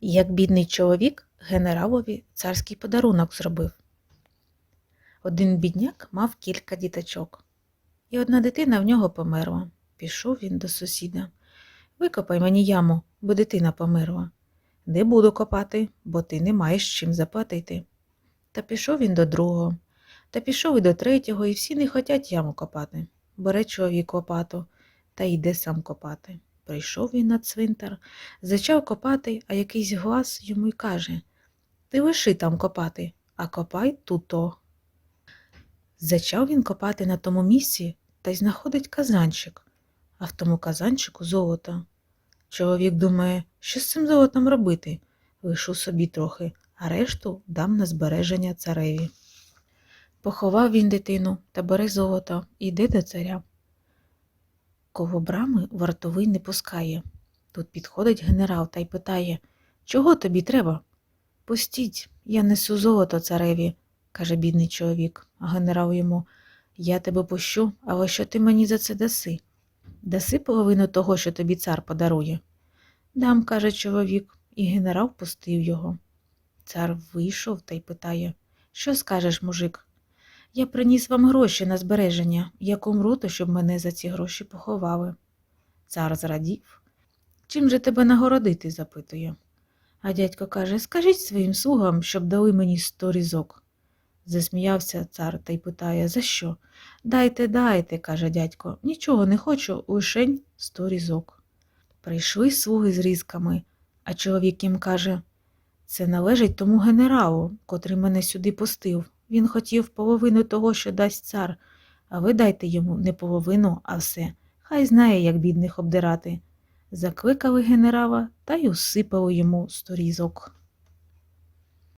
Як бідний чоловік генералові царський подарунок зробив. Один бідняк мав кілька діточок, і одна дитина в нього померла. Пішов він до сусіда. Викопай мені яму, бо дитина померла. Не буду копати, бо ти не маєш чим заплатити. Та пішов він до другого, та пішов і до третього, і всі не хотять яму копати. Бере чоловік лопату та йде сам копати. Прийшов він на цвинтар, зачав копати, а якийсь глас йому й каже Ти лиши там копати, а копай тут-то. Зачав він копати на тому місці та й знаходить казанчик, а в тому казанчику золото. Чоловік думає, що з цим золотом робити? Лишу собі трохи, а решту дам на збереження цареві. Поховав він дитину та бере золото і йде до царя. Коло брами вартовий не пускає. Тут підходить генерал та й питає Чого тобі треба? Пустіть, я несу золото цареві, каже бідний чоловік, а генерал йому Я тебе пущу, але що ти мені за це даси? Даси половину того, що тобі цар подарує. Дам, каже чоловік, і генерал пустив його. Цар вийшов та й питає Що скажеш, мужик? Я приніс вам гроші на збереження, як умру, то щоб мене за ці гроші поховали. Цар зрадів. Чим же тебе нагородити? запитує. А дядько каже Скажіть своїм слугам, щоб дали мені сто різок. Засміявся цар та й питає За що? Дайте, дайте, каже дядько. Нічого не хочу, лишень сто різок. Прийшли слуги з різками, а чоловік їм каже Це належить тому генералу, котрий мене сюди пустив. Він хотів половину того, що дасть цар, а ви дайте йому не половину, а все. Хай знає, як бідних обдирати. Закликали генерала та й усипали йому сто різок.